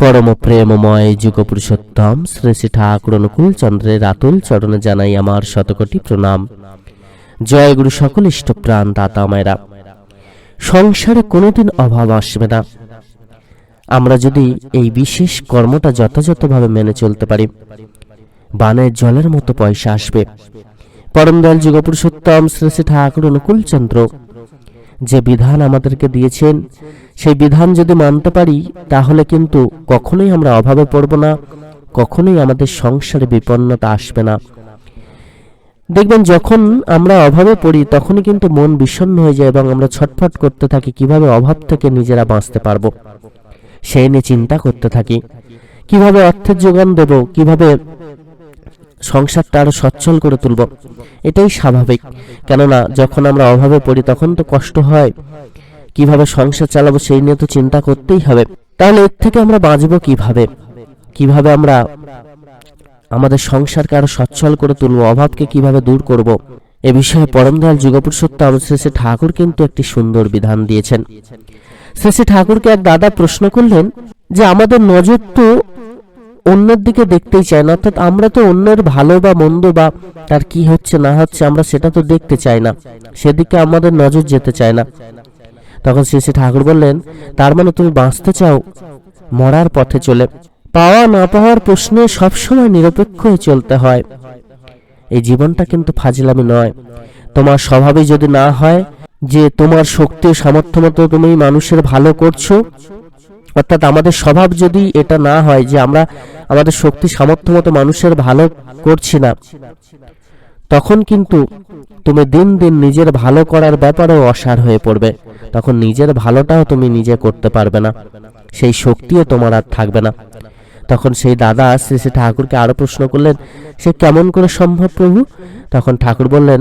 পরম প্রেমময় যুগ পুরুষোত্তম শ্রী শ্রী ঠাকুর অনুকূল চন্দ্রের আতুল চরণে জানাই আমার শতকোটি প্রণাম। জয় গুরু সকল ইষ্ট প্রাণ দাতা মায়েরা। সংসারে কোনোদিন অভাব আসবে না। আমরা যদি এই বিশেষ কর্মটা যথাযথভাবে মেনে চলতে পারি বানের জলের মতো পয়সা আসবে। পরম দয়াল যুগ পুরুষোত্তম শ্রী শ্রী ঠাকুর অনুকূল চন্দ্র যে বিধান আমাদেরকে দিয়েছেন, সেই বিধান যদি মানতে পারি, তাহলে কিন্তু কখনোই আমরা অভাবে পড়ব না, কখনোই আমাদের সংসারে বিপন্নতা আসবে না। দেখবেন, যখন আমরা অভাবে পড়ি, তখনই কিন্তু মন বিষণ্ণ হয়ে যায় এবং আমরা ছটফট করতে থাকি, কীভাবে অভাব থেকে নিজেরা বাঁচতে পারব? সেই নিয়ে চিন্তা করতে থাকি। কীভাবে অর্থের যোগান দেব? কীভাবে সংসারটা আরও সচ্ছল করে তুলব। এটাই স্বাভাবিক। কেননা, যখন আমরা অভাবে পড়ি, তখন তো কষ্ট হয়। কীভাবে সংসার চালাবো সেই নিয়ে তো চিন্তা করতেই হবে। তাহলে এর থেকে আমরা বাঁচবো কীভাবে? কীভাবে আমরা আমাদের সংসারকে আরও সচ্ছল করে তুলবো, অভাবকে কীভাবে দূর করব? এ বিষয়ে পরম যুগপুরুষোত্তম শ্রী শ্রী ঠাকুর কিন্তু একটি সুন্দর বিধান দিয়েছেন। শ্রী শ্রী ঠাকুরকে এক দাদা প্রশ্ন করলেন যে, আমাদের নজর তো অন্যের দিকে দেখতেই চাই না। অর্থাৎ আমরা তো অন্যের ভালো বা মন্দ বা তার কি হচ্ছে না হচ্ছে, আমরা সেটা তো দেখতে চাই না। সেদিকে আমাদের নজর যেতে চায় না। তখন শ্রী শ্রী ঠাকুর বললেন, তার মানে তুমি বাঁচতে চাও, মরার পথে চলে। পাওয়া না পাওয়ার প্রশ্নে সবসময় নিরপেক্ষ হয়ে চলতে হয়। এই জীবনটা কিন্তু ফাজিলামি নয়। তোমার স্বভাবে যদি না হয়, যে তোমার শক্তি সামর্থ্য মতো তুমি মানুষের ভালো করছ অর্থাৎ আমাদের স্বভাব যদি এটা না হয় যে আমরা আমাদের শক্তি সামর্থ্য মতো মানুষের ভালো করছি না, তখন কিন্তু তুমি দিন দিন নিজের ভালো করার ব্যাপারেও অসার হয়ে পড়বে। তখন নিজের ভালোটাও তুমি নিজে করতে পারবে না। সেই শক্তিও তোমার আর থাকবে না। তখন সেই দাদা শ্রী শ্রী ঠাকুরকে আরও প্রশ্ন করলেন, সে কেমন করে সম্ভব প্রভু? তখন ঠাকুর বললেন,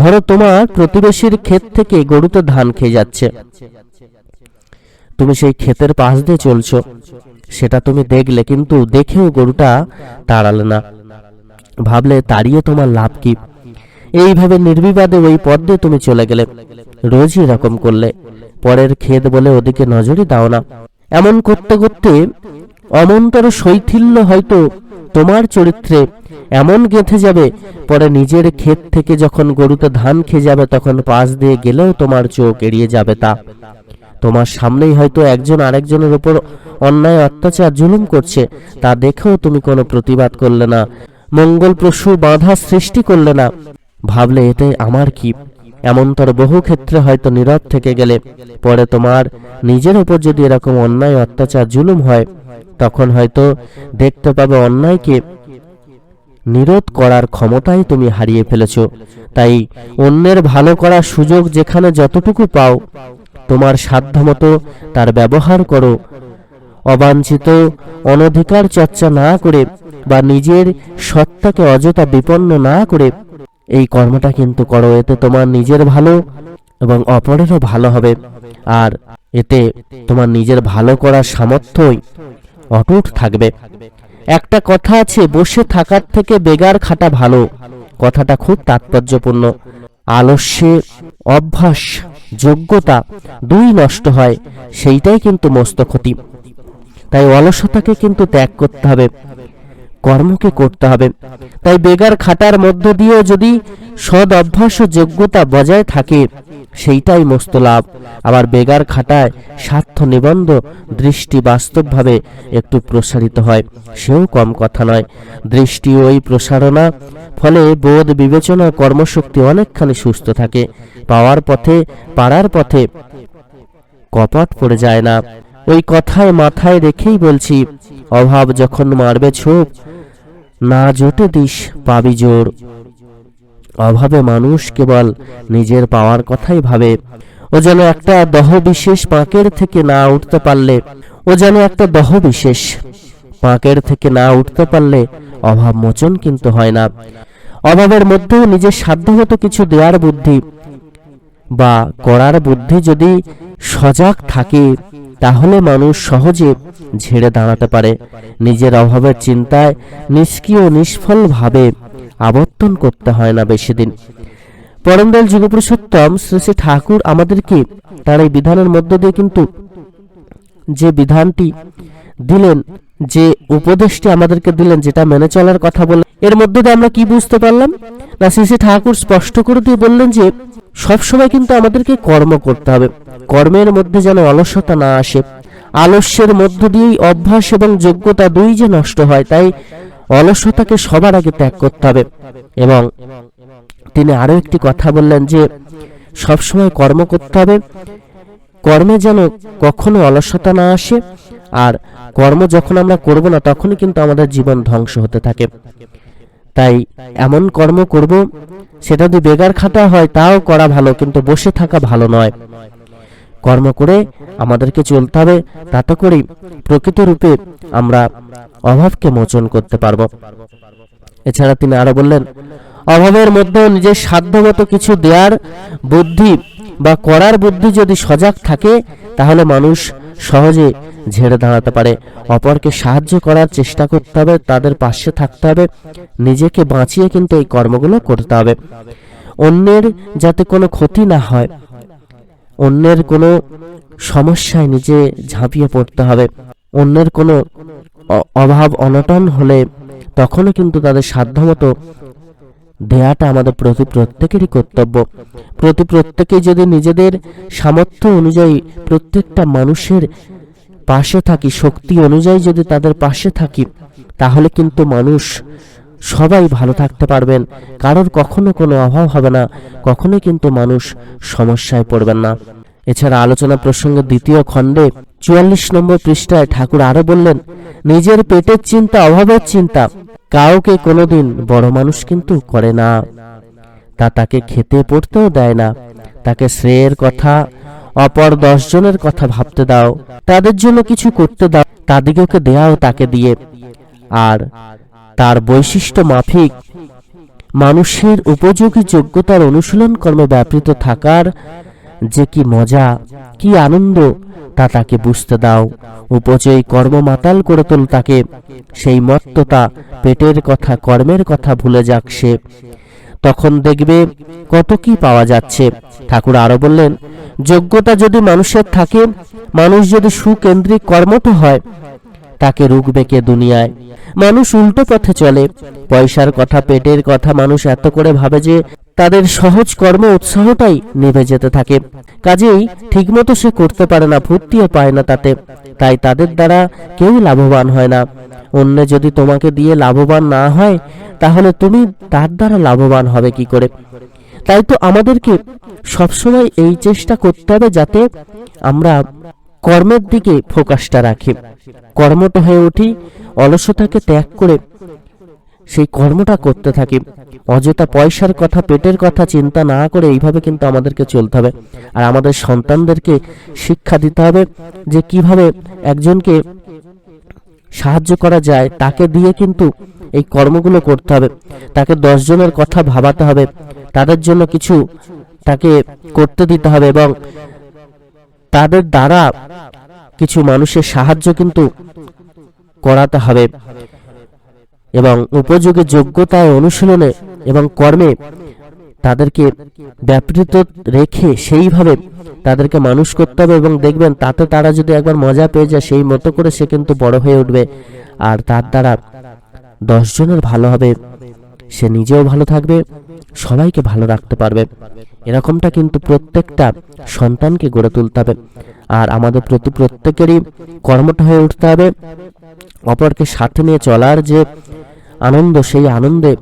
ধরো তোমার প্রতিবেশীর ক্ষেত থেকে গরু তো ধান খেয়ে যাচ্ছে। তুমি সেই ক্ষেতের পাশ দিয়ে চলছো। সেটা তুমি দেখলে কিন্তু দেখেও গরুটা তাড়ালে না। ভাবলে তাড়িয়ে তোমার লাভ কি? এইভাবে নির্বিবাদে ওই পথ দিয়ে তুমি চলে গেলে। রোজই এরকম করলে। পরের ক্ষেত বলে ওদিকে নজরই দাও না। এমন করতে করতে অমন্তর শৈথিল্য হয়তো তোমার চরিত্রে এমন গেঁথে যাবে। পরে নিজের ক্ষেত থেকে যখন গরুতে ধান খেয়ে যাবে, তখন পাশ দিয়ে গেলেও তোমার চোখ এড়িয়ে যাবে তা। তোমার সামনেই হয়তো একজন আরেকজনের উপর অন্যায়, অত্যাচার, জুলুম করছে। তা দেখেও তুমি কোনো প্রতিবাদ করলে না। মঙ্গল প্রসূ বাধা সৃষ্টি করলে না। ভাবলে এতে আমার কি? এমনতর বহু ক্ষেত্রে হয়তো নীরব থেকে গেলে। পরে তোমার নিজের উপর যদি এরকম অন্যায়, অত্যাচার, জুলুম হয়, তখন হয়তো দেখতে পাবে অন্যায়কে নিরোধ করার ক্ষমতাই তুমি হারিয়ে ফেলেছ। তাই অন্যের ভালো করার সুযোগ যেখানে যতটুকু পাও তোমার সাধ্যমতো তার ব্যবহার করো। অবাঞ্ছিত, অনধিকার চর্চা না করে বা নিজের সত্তাকে অযথা বিপন্ন না করে, এই কর্মটা কিন্তু করো, এতে তোমার নিজের ভালো এবং অপরেরও ভালো হবে। আর এতে তোমার নিজের ভালো করার সামর্থ্যই অটুট থাকবে। একটা কথা আছে, বসে থাকার থেকে বেগার খাটা ভালো। কথাটা খুব তাৎপর্যপূর্ণ। আলস্যে অভ্যাস, যোগ্যতা দুই নষ্ট হয়, সেইটাই কিন্তু মস্ত ক্ষতি। তাই অলসতাকে কিন্তু ত্যাগ করতে হবে। কর্মকে করতে হবে। তাই বেগার খাটার মধ্য দিয়েও যদি সদ অভ্যাস যোগ্যতা বজায় থাকে, সেইটাই মস্ত লাভ। আবার বেগার খাটায় স্বার্থ নিবন্ধ দৃষ্টি বাস্তবভাবে একটু প্রসারিত হয়, সেও কম কথা নয়। দৃষ্টি ওই প্রসারণা ফলে বোধ, বিবেচনা, কর্মশক্তি অনেকখানি সুস্থ থাকে। পাওয়ার পথে পাড়ার পথে কপট পড়ে যায় না। ওই কথায় মাথায় রেখেই বলছি, অভাব যখন মারবে ছোপ না জোটে দিস পাবি জোর। অভাবে মানুষ কেবল নিজের পাওয়ার কথাই ভাবে। ও যেন একটা দহ বিশেষ পাঁকের থেকে না উঠতে পারলে, ও যেন একটা দহ বিশেষ পাঁকের থেকে না উঠতে পারলে অভাব মোচন কিন্তু হয় না। অভাবের মধ্যেও নিজের সাধ্যমতো কিছু দেওয়ার বুদ্ধি বা করার বুদ্ধি যদি সজাগ থাকে তাহলে মানুষ সহজে ঝেড়ে দাঁড়াতে পারে। নিজের অভাবের চিন্তায় নিষ্ক্রিয় নিষ্ফল ভাবে আবর্তন করতে হয় না বেশি দিন। পরমদল যুগপুরুষোত্তম শ্রী শ্রী ঠাকুর আমাদেরকে তার এই বিধানের মধ্য দিয়ে কিন্তু যে বিধানটি দিলেন, যে উপদেশটি আমাদেরকে দিলেন, যেটা মেনে চলার কথা বললেন এর মধ্যে দিয়ে আমরা কি বুঝতে পারলাম? না শ্রী শ্রী ঠাকুর স্পষ্ট করে দিয়ে বললেন যে সবসময় কিন্তু আমাদেরকে কর্ম করতে হবে। কর্মের মধ্যে যেন অলসতা না আসে, আলস্যের মধ্য দিয়েই অভ্যাস এবং যোগ্যতা দুই যে নষ্ট হয়, তাই অলসতাকে সবার আগে ত্যাগ করতে হবে। এবং তিনি আরও একটি কথা বললেন যে, সবসময় কর্ম করতে হবে। কর্মে যেন কখনো অলসতা না আসে, আর কর্ম যখন আমরা করব না, তখনই কিন্তু আমাদের জীবন ধ্বংস হতে থাকে। তাই এমন কর্ম করব, সেটা যদি বেগার খাটা হয়, তাও করা ভালো, কিন্তু বসে থাকা ভালো নয়। কর্ম করে আমাদেরকে চলতে হবে, তাতে করেই প্রকৃত রূপে আমরা অভাবকে মোচন করতে পারব। এছাড়া তিনি আরও বললেন, অভাবের মধ্যেও নিজের সাধ্যমতো কিছু দেওয়ার বুদ্ধি বা করার বুদ্ধি যদি সজাগ থাকে, তাহলে মানুষ সহজে ঝেড়ে দাঁড়াতে পারে। অপরকে সাহায্য করার চেষ্টা করতে হবে, তাদের পাশে থাকতে হবে, নিজেকে বাঁচিয়ে কিন্তু এই কর্মগুলো করতে হবে। অন্যের যাতে কোনো ক্ষতি না হয় অন্যের কোনো সমস্যায় নিজে ঝাঁপিয়ে পড়তে হবে। অন্যের কোনো অভাব অনটন হলে তখনও কিন্তু তাদের সাধ্যমতো দেয়াটা আমাদের প্রতি প্রত্যেকেরই কর্তব্য। প্রতি প্রত্যেকেই যদি নিজেদের সামর্থ্য অনুযায়ী প্রত্যেকটা মানুষের পাশে থাকি, শক্তি অনুযায়ী যদি তাদের পাশে থাকি, তাহলে কিন্তু মানুষ সবাই ভালো থাকতে পারবেন। কারোর কখনো কোনো অভাব হবে না। কখনোই কিন্তু মানুষ সমস্যায় পড়বেন না। এছাড়া আলোচনা প্রসঙ্গে দ্বিতীয় খণ্ডে চুয়াল্লিশ নম্বর পৃষ্ঠায় ঠাকুর আরও বললেন, নিজের পেটের চিন্তা, অভাবের চিন্তা, কাউকে কোনোদিন বড় মানুষ কিন্তু করে না। তা তাকে খেতে পড়তেও দেয় না। তাকে শ্রেয়ের কথা, অপর দশজনের কথা ভাবতে দাও। তাদের জন্য কিছু করতে দাও। তাদিগকে দেয়াও তাকে দিয়ে। আর তার বৈশিষ্ট্য মাফিক। মানুষের উপযোগী যোগ্যতার অনুশীলন কর্মে ব্যাপৃত থাকার যে কি মজা, কি আনন্দ, তা তাকে বুঝতে দাও। উপচয়ী কর্ম মাতাল করে তোল তাকে। সেই মত্ততা পেটের কথা, কর্মের কথা ভুলে যাক সে। তখন দেখবে কত কি পাওয়া যাচ্ছে। ঠাকুর আরও বললেন, যোগ্যতা যদি মানুষের থাকে, মানুষ যদি সুকেন্দ্রিক কর্মঠ হয় তাকে রুখবে কে দুনিয়ায়? মানুষ উল্টো পথে চলে। পয়সার কথা, পেটের কথা মানুষ এত করে ভাবে যে তাদের সহজ কর্ম উৎসাহটাই নিভে যেতে থাকে। কাজেই ঠিকমতো সে করতে পারে না, ফুর্তিও পায় না তাতে। তাই তাদের দ্বারা কেউ লাভবান হয় না। অন্য যদি তোমাকে দিয়ে লাভবান না হয়, তাহলে তুমি তার দ্বারা লাভবান হবে কি করে? তাই তো আমাদেরকে সবসময় এই চেষ্টা করতে হবে যাতে আমরা কর্মের দিকে ফোকাসটা রাখি। কর্মটা হয়ে উঠি, অলসতাকে ত্যাগ করে সেই কর্মটা করতে থাকি। অযথা পয়সার কথা, পেটের কথা চিন্তা না করে এইভাবে কিন্তু আমাদেরকে চলতে হবে। আর আমাদের সন্তানদেরকে শিক্ষা দিতে হবে যে কীভাবে একজনকে সাহায্য করা যায়, তাকে দিয়ে কিন্তু এই কর্মগুলো করতে হবে। তাকে দশজনের কথা ভাবাতে হবে। তাদের জন্য কিছু তাকে করতে দিতে হবে এবং তাদের দ্বারা কিছু মানুষের সাহায্য কিন্তু করাতে হবে এবং উপযোগী যোগ্যতায় অনুশীলনে এবং কর্মে তাদেরকে ব্যাপৃত রেখে সেইভাবে তাদেরকে মানুষ করতে হবে এবং দেখবেন তাতে তারা যদি একবার মজা পেয়ে যায়, সেই মতো করে সে কিন্তু বড় হয়ে উঠবে। আর তার দ্বারা দশজনের ভালো হবে, সে নিজেও ভালো থাকবে। সবাইকে ভালো রাখতে পারবে। এরকমটা কিন্তু প্রত্যেকটা সন্তানকে গড়ে তুলতে হবে। আর আমাদের প্রতি প্রত্যেকেরই কর্মটা হয়ে উঠতে হবে। অপরকে সাথে নিয়ে চলার যে আনন্দ, সেই আনন্দে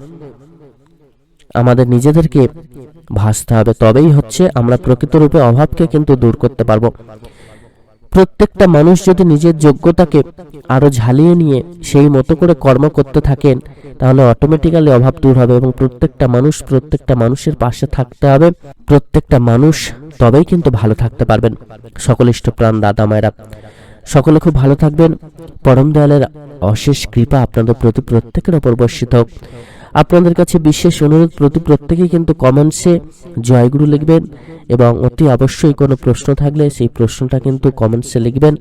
আমাদের নিজেদেরকে ভাসতে হবে। তবেই হচ্ছে আমরা প্রকৃত রূপে অভাবকে কিন্তু দূর করতে পারব। প্রত্যেকটা মানুষ যদি নিজের যোগ্যতাকে আরও ঝালিয়ে নিয়ে সেই মতো করে কর্ম করতে থাকেন, তাহলে অটোমেটিক্যালি অভাব দূর হবে এবং প্রত্যেকটা মানুষ প্রত্যেকটা মানুষের পাশে থাকতে হবে। প্রত্যেকটা মানুষ তবেই কিন্তু ভালো থাকতে পারবেন। সকল ইষ্টপ্রাণ দাদা মায়েরা, সকলে খুব ভালো থাকবেন। পরম দয়ালের অশেষ কৃপা আপনাদের প্রতি প্রত্যেকের ওপর বর্ষিত হোক। আপনাদের কাছে বিশেষ অনুরোধ, প্রতি প্রত্যেকেই কিন্তু কমেন্টসে জয়গুরু লিখবেন এবং অতি অবশ্যই কোনো প্রশ্ন থাকলে সেই প্রশ্নটা কিন্তু কমেন্টসে লিখবেন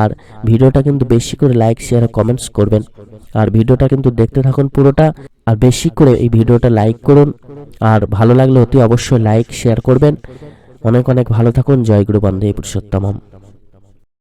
আর ভিডিওটা কিন্তু বেশি করে লাইক শেয়ার কমেন্টস করবেন। আর ভিডিওটা কিন্তু দেখতে থাকুন পুরোটা আর বেশি করে এই ভিডিওটা লাইক করুন আর ভালো লাগলে অতি অবশ্যই লাইক শেয়ার করবেন। অনেক অনেক ভালো থাকুন। জয় গুরু বন্দে পুরুষোত্তমম।